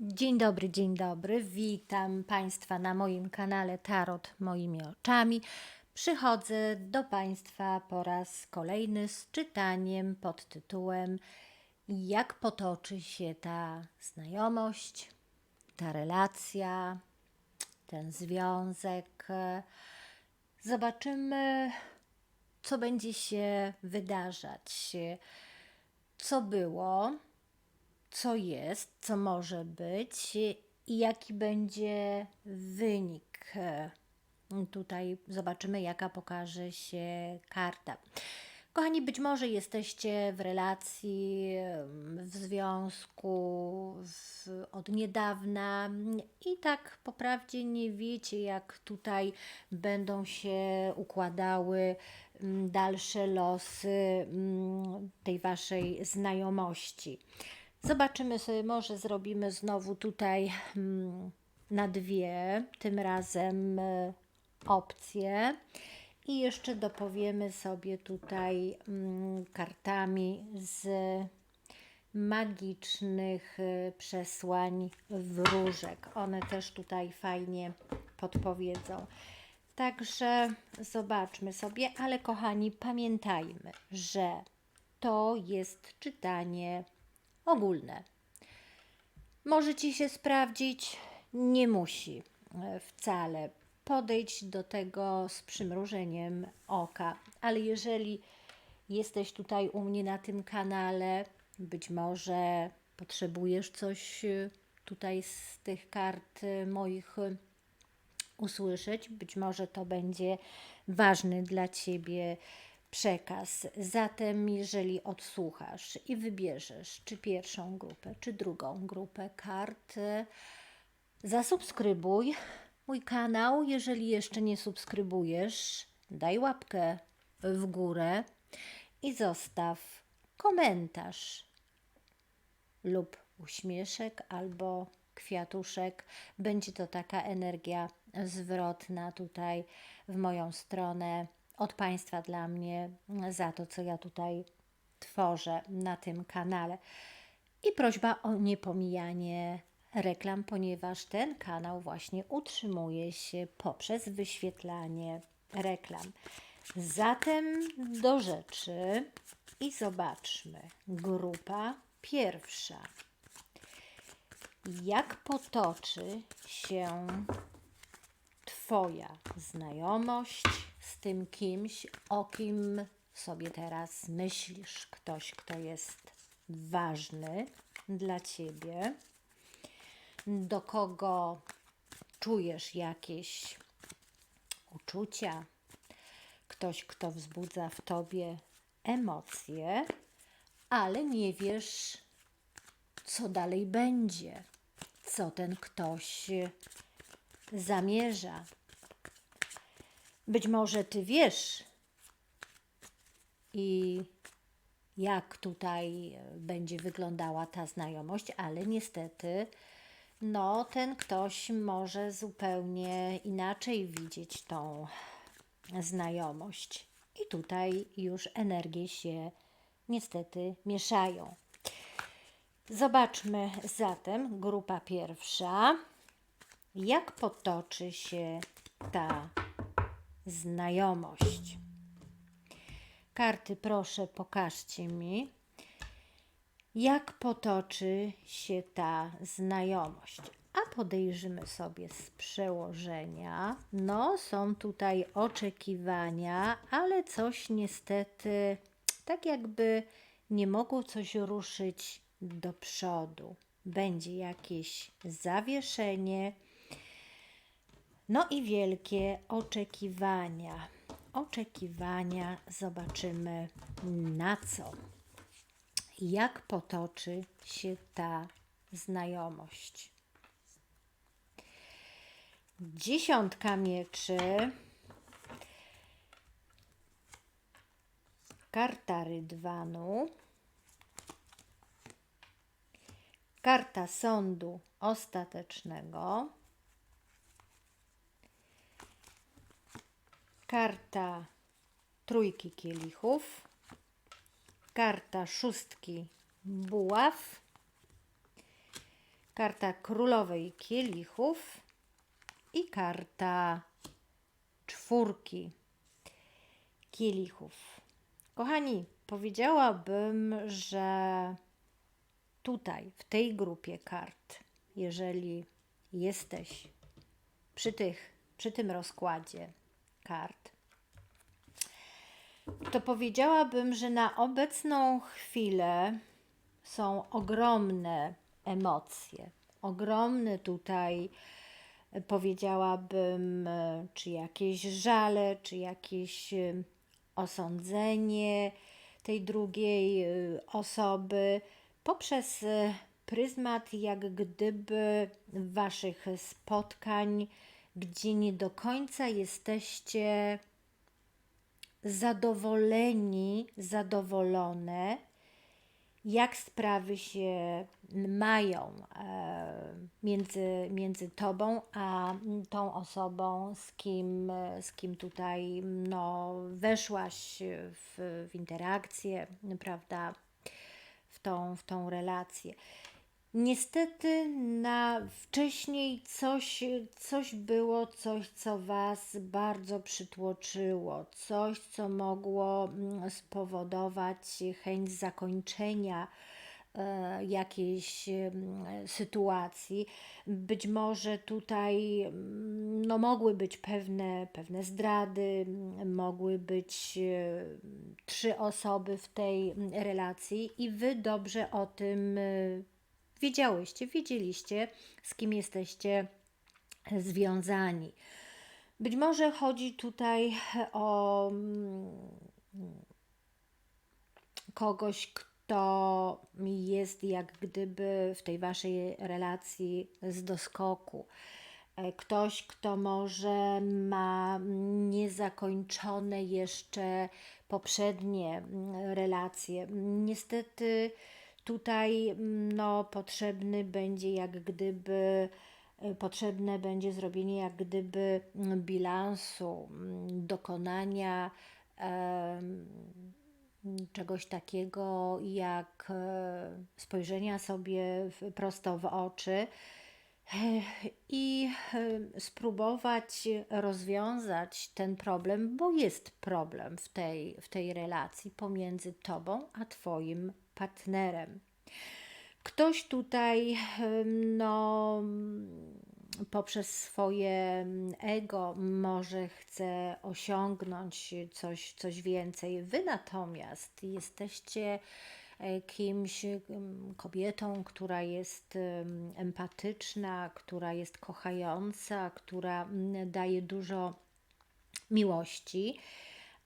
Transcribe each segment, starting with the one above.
Dzień dobry, dzień dobry. Witam Państwa na moim kanale Tarot moimi oczami. Przychodzę do Państwa po raz kolejny z czytaniem pod tytułem Jak potoczy się ta znajomość, ta relacja, ten związek. Zobaczymy, co będzie się wydarzać, co było, co jest, co może być i jaki będzie wynik. Tutaj zobaczymy, jaka pokaże się karta. Kochani, być może jesteście w relacji, w związku w, od niedawna i tak po prawdzie nie wiecie, jak tutaj będą się układały mm, dalsze losy mm, tej waszej znajomości. Zobaczymy sobie, może zrobimy znowu tutaj mm, na dwie, tym razem y, opcje. I jeszcze dopowiemy sobie tutaj mm, kartami z magicznych y, przesłań wróżek. One też tutaj fajnie podpowiedzą. Także zobaczmy sobie, ale kochani, pamiętajmy, że to jest czytanie ogólne. Może ci się sprawdzić, nie musi e, wcale. Podejdź do tego z przymrużeniem oka, ale jeżeli jesteś tutaj u mnie na tym kanale, być może potrzebujesz coś e, tutaj z tych kart e, moich usłyszeć, być może to będzie ważny dla ciebie przekaz. Zatem, jeżeli odsłuchasz i wybierzesz czy pierwszą grupę, czy drugą grupę kart, zasubskrybuj mój kanał. Jeżeli jeszcze nie subskrybujesz, daj łapkę w górę i zostaw komentarz lub uśmieszek albo kwiatuszek. Będzie to taka energia zwrotna tutaj w moją stronę od Państwa dla mnie za to, co ja tutaj tworzę na tym kanale. I prośba o niepomijanie reklam, ponieważ ten kanał właśnie utrzymuje się poprzez wyświetlanie reklam. Zatem do rzeczy i zobaczmy. Grupa pierwsza. Jak potoczy się Twoja znajomość z tym kimś, o kim sobie teraz myślisz, ktoś, kto jest ważny dla ciebie, do kogo czujesz jakieś uczucia, ktoś, kto wzbudza w tobie emocje, ale nie wiesz, co dalej będzie, co ten ktoś zamierza. Być może ty wiesz i jak tutaj będzie wyglądała ta znajomość, ale niestety no ten ktoś może zupełnie inaczej widzieć tą znajomość. I tutaj już energie się niestety mieszają. Zobaczmy zatem grupa pierwsza jak potoczy się ta znajomość. Karty, proszę, pokażcie mi, jak potoczy się ta znajomość. A podejrzymy sobie z przełożenia. No, są tutaj oczekiwania, ale coś niestety tak jakby nie mogło coś ruszyć do przodu. Będzie jakieś zawieszenie no i wielkie oczekiwania. Oczekiwania zobaczymy na co. Jak potoczy się ta znajomość. Dziesiątka mieczy. Karta rydwanu. Karta sądu ostatecznego. Karta trójki kielichów, karta szóstki buław, karta królowej kielichów. I karta czwórki kielichów. Kochani, powiedziałabym, że tutaj, w tej grupie kart, jeżeli jesteś przy, tych, przy tym rozkładzie kart, to powiedziałabym, że na obecną chwilę są ogromne emocje. Ogromne tutaj e, powiedziałabym, e, czy jakieś żale, czy jakieś e, osądzenie tej drugiej osoby poprzez pryzmat jak gdyby waszych spotkań, gdzie nie do końca jesteście zadowoleni, zadowolone, jak sprawy się mają e, między, między tobą a tą osobą, z kim, z kim tutaj no, weszłaś w, w interakcję, prawda, w tą, w tą relację. Niestety na wcześniej coś, coś było, coś, co Was bardzo przytłoczyło, coś, co mogło mm, spowodować chęć zakończenia e, jakiejś mm, sytuacji. Być może tutaj mm, no, mogły być pewne, pewne zdrady, mogły być e, trzy osoby w tej relacji, i Wy dobrze o tym e, wiedziałyście, wiedzieliście, z kim jesteście związani. Być może chodzi tutaj o mm, kogoś, kto jest jak gdyby w tej waszej relacji z doskoku. Ktoś, kto może ma niezakończone jeszcze poprzednie relacje. Niestety Tutaj mm, no, potrzebny będzie jak gdyby e, potrzebne będzie zrobienie jak gdyby mm, bilansu mm, dokonania e, czegoś takiego jak e, spojrzenia sobie prosto w oczy i e, spróbować rozwiązać ten problem, bo jest problem w tej, w tej relacji pomiędzy tobą a twoim partnerem. Ktoś tutaj, no, poprzez swoje ego może chce osiągnąć coś, coś więcej. Wy natomiast jesteście kimś, kobietą, która jest empatyczna, która jest kochająca, która daje dużo miłości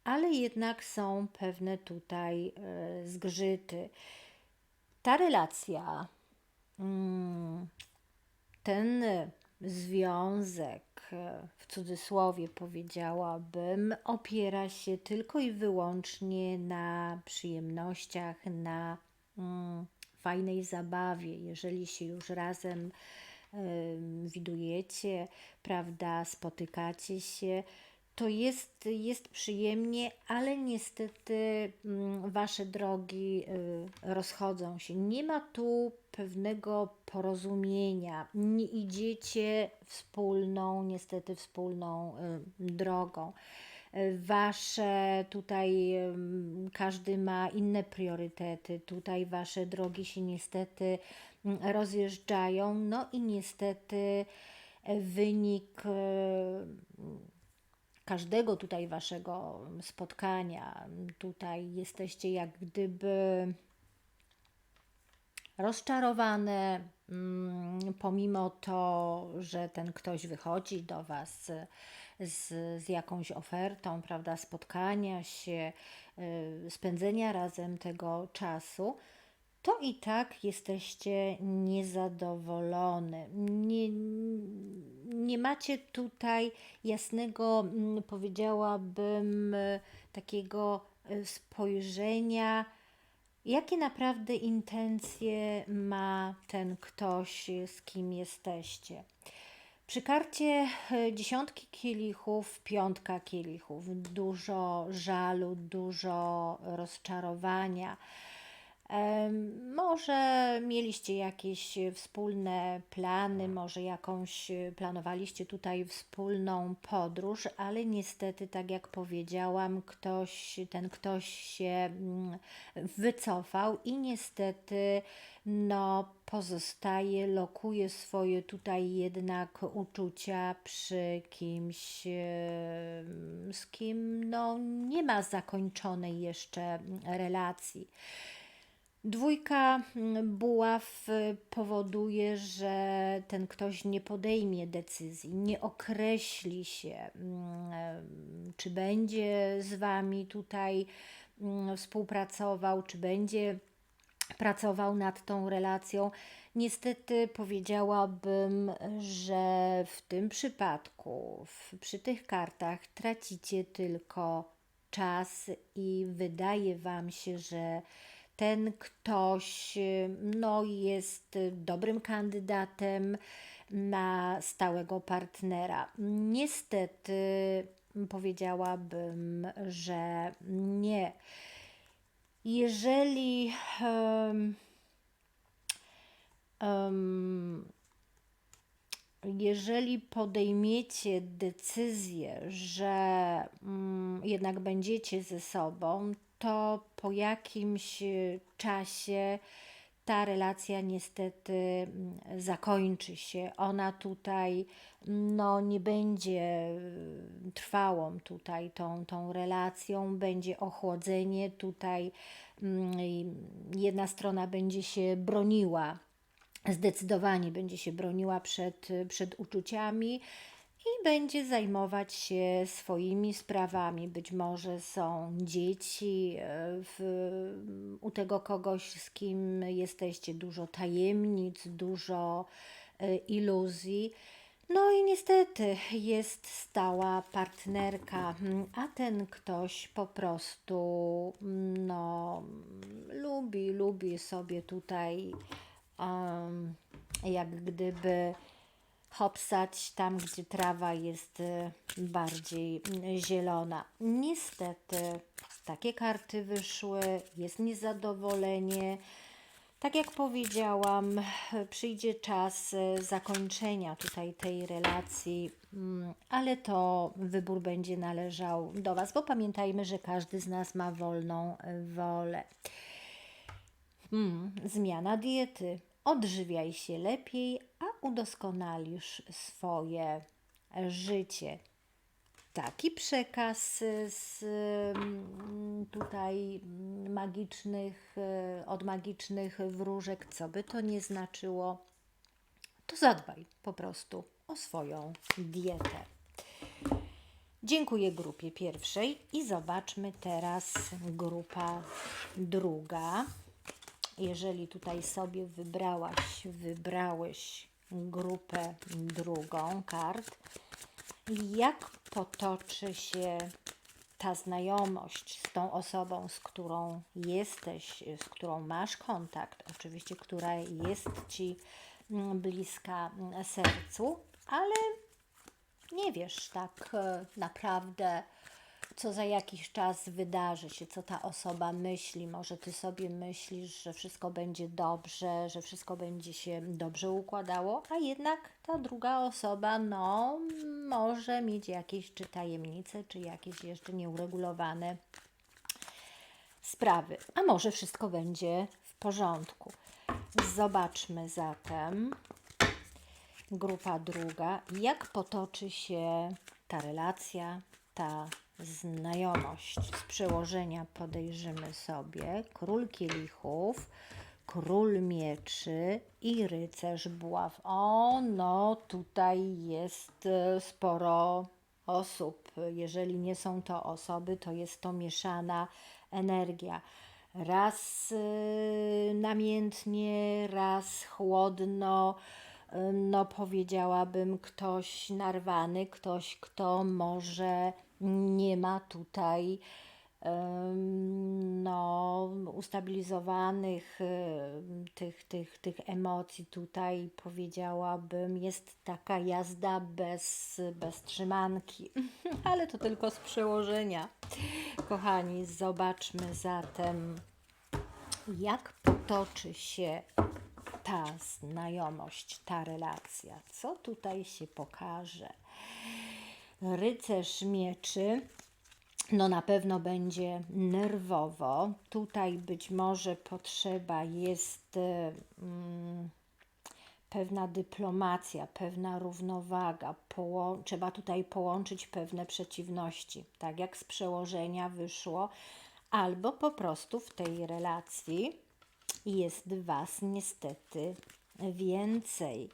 ale jednak są pewne tutaj e, zgrzyty. Ta relacja, mm, ten związek, e, w cudzysłowie powiedziałabym, opiera się tylko i wyłącznie na przyjemnościach, na mm, fajnej zabawie. Jeżeli się już razem widujecie, prawda, spotykacie się, to jest, jest przyjemnie, ale niestety mm, wasze drogi y, rozchodzą się. Nie ma tu pewnego porozumienia. Nie idziecie wspólną, niestety wspólną y, drogą. Wasze tutaj każdy ma inne priorytety. Tutaj wasze drogi się niestety mm, rozjeżdżają. No i niestety wynik każdego tutaj waszego spotkania. Tutaj jesteście jak gdyby rozczarowane, mm, pomimo to, że ten ktoś wychodzi do Was z, z jakąś ofertą, prawda, spotkania się, y, spędzenia razem tego czasu to i tak jesteście niezadowolone. Nie, nie macie tutaj jasnego, mm, powiedziałabym, takiego e, spojrzenia, jakie naprawdę intencje ma ten ktoś, z kim jesteście. Przy karcie e, dziesiątki kielichów, piątka kielichów, dużo żalu, dużo rozczarowania Może mieliście jakieś wspólne plany, może jakąś e, planowaliście tutaj wspólną podróż, ale niestety, tak jak powiedziałam, ktoś, ten ktoś się mm, wycofał i niestety no, pozostaje, lokuje swoje tutaj jednak uczucia przy kimś, em, z kim no, nie ma zakończonej jeszcze relacji. Dwójka mm, buław y, powoduje, że ten ktoś nie podejmie decyzji, nie określi się, mm, em, czy będzie z wami tutaj mm, współpracował, czy będzie pracował nad tą relacją. Niestety powiedziałabym, że w tym przypadku, w, przy tych kartach tracicie tylko czas i wydaje Wam się, że ten ktoś no, jest dobrym kandydatem na stałego partnera. Niestety powiedziałabym, że nie. Jeżeli em, em, jeżeli podejmiecie decyzję, że mm, jednak będziecie ze sobą, to po jakimś y, czasie ta relacja niestety mm, zakończy się. Ona tutaj no, nie będzie y, trwałą tutaj tą, tą relacją, będzie ochłodzenie tutaj. mm, Jedna strona będzie się broniła zdecydowanie będzie się broniła przed, przed uczuciami i będzie zajmować się swoimi sprawami. Być może są dzieci e, w, u tego kogoś, z kim jesteście, dużo tajemnic, dużo e, iluzji. No i niestety jest stała partnerka, a ten ktoś po prostu no, lubi, lubi sobie tutaj um, jak gdyby hopsać tam, gdzie trawa jest y, bardziej mm, zielona. Niestety takie karty wyszły, jest niezadowolenie. Tak jak powiedziałam, przyjdzie czas y, zakończenia tutaj tej relacji, mm, ale to wybór będzie należał do Was, bo pamiętajmy, że każdy z nas ma wolną y, wolę. Mm, zmiana diety. Odżywiaj się lepiej, udoskonalisz swoje życie. Taki przekaz z mm, tutaj magicznych, e, od magicznych wróżek, co by to nie znaczyło, to zadbaj po prostu o swoją dietę. Dziękuję grupie pierwszej i zobaczmy teraz grupa druga. Jeżeli tutaj sobie wybrałaś, wybrałeś grupę drugą kart, jak potoczy się ta znajomość z tą osobą, z którą jesteś, z którą masz kontakt, oczywiście, która jest ci mm, bliska sercu, ale nie wiesz tak e, naprawdę, co za jakiś czas wydarzy się, co ta osoba myśli. Może ty sobie myślisz, że wszystko będzie dobrze, że wszystko będzie się dobrze układało, a jednak ta druga osoba, no, może mieć jakieś czy tajemnice, czy jakieś jeszcze nieuregulowane sprawy. A może wszystko będzie w porządku. Zobaczmy zatem grupa druga, jak potoczy się ta relacja, ta znajomość. Z przełożenia podejrzymy sobie król kielichów, król mieczy i rycerz buław. O, no tutaj jest e, sporo osób. Jeżeli nie są to osoby, to jest to mieszana energia. Raz y, namiętnie, raz chłodno, y, no powiedziałabym ktoś narwany, ktoś, kto może nie ma tutaj no, ustabilizowanych em, tych, tych, tych emocji tutaj powiedziałabym jest taka jazda bez, bez trzymanki, ale to tylko z przełożenia. Kochani, zobaczmy zatem jak potoczy się ta znajomość, ta relacja. Co tutaj się pokaże? Rycerz mieczy. No na pewno będzie nerwowo. Tutaj być może potrzeba jest e, mm, pewna dyplomacja, pewna równowaga. Poło- trzeba tutaj połączyć pewne przeciwności, tak jak z przełożenia wyszło, albo po prostu w tej relacji jest Was niestety więcej.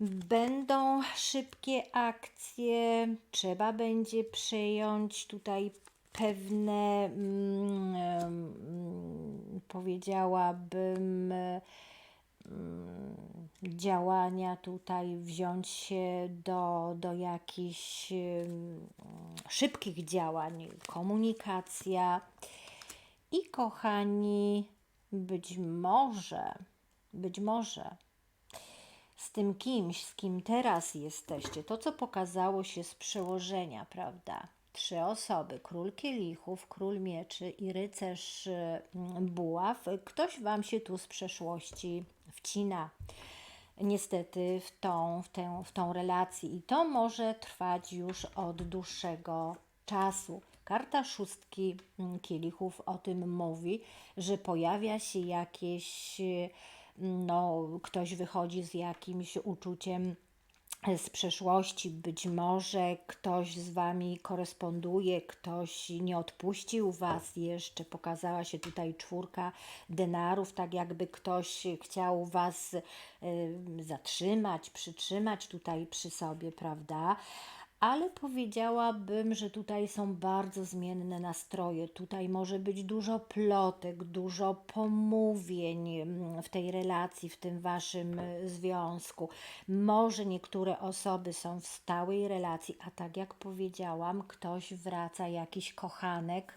Będą szybkie akcje, trzeba będzie przejąć tutaj pewne, mm, em, powiedziałabym, mm, działania tutaj, wziąć się do, do jakichś szybkich działań, komunikacja. I kochani, być może, być może z tym kimś, z kim teraz jesteście, to co pokazało się z przełożenia, prawda? Trzy osoby, król kielichów, król mieczy i rycerz y, buław. Ktoś Wam się tu z przeszłości wcina. Niestety w tą, w, tę, w tą relację i to może trwać już od dłuższego czasu. Karta szóstki mm, kielichów o tym mówi, że pojawia się jakieś, no, ktoś wychodzi z jakimś uczuciem z przeszłości, być może ktoś z Wami koresponduje, ktoś nie odpuścił Was jeszcze, pokazała się tutaj czwórka denarów, tak jakby ktoś chciał Was y, zatrzymać, przytrzymać tutaj przy sobie, prawda? Ale powiedziałabym, że tutaj są bardzo zmienne nastroje. Tutaj może być dużo plotek, dużo pomówień mm, w tej relacji, w tym waszym y, związku. Może niektóre osoby są w stałej relacji, a tak jak powiedziałam, ktoś wraca, jakiś kochanek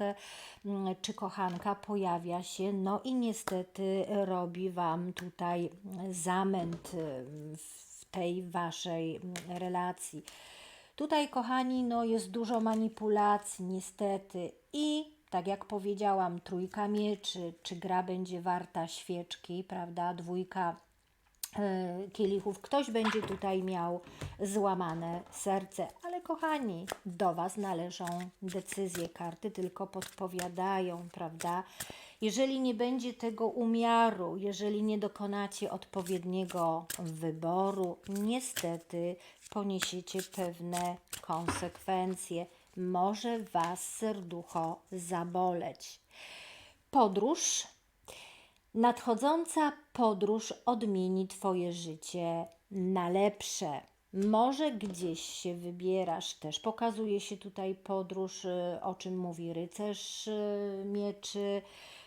mm, czy kochanka pojawia się, no i niestety robi wam tutaj zamęt y, w tej waszej mm, relacji. Tutaj, kochani, no jest dużo manipulacji, niestety. I tak jak powiedziałam, trójka mieczy, czy gra będzie warta świeczki, prawda? Dwójka e, kielichów. Ktoś będzie tutaj miał złamane serce, ale kochani, do Was należą decyzje. Karty tylko podpowiadają, prawda? Jeżeli nie będzie tego umiaru, jeżeli nie dokonacie odpowiedniego wyboru, niestety poniesiecie pewne konsekwencje. Może Was serducho zaboleć. Podróż. Nadchodząca podróż odmieni Twoje życie na lepsze. Może gdzieś się wybierasz, też pokazuje się tutaj podróż, y, o czym mówi rycerz y, mieczy,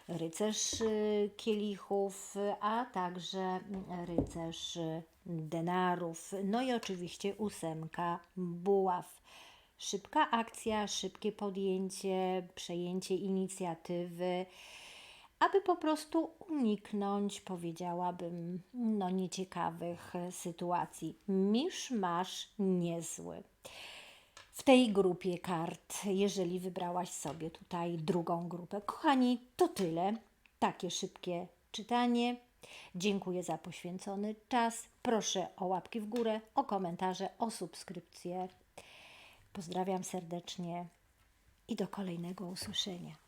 rycerz y, kielichów, a także rycerz denarów. No i oczywiście ósemka buław. Szybka akcja, szybkie podjęcie, przejęcie inicjatywy, aby po prostu uniknąć, powiedziałabym, no nieciekawych sytuacji. Misz masz niezły. W tej grupie kart, jeżeli wybrałaś sobie tutaj drugą grupę. Kochani, to tyle. Takie szybkie czytanie. Dziękuję za poświęcony czas. Proszę o łapki w górę, o komentarze, o subskrypcję. Pozdrawiam serdecznie i do kolejnego usłyszenia.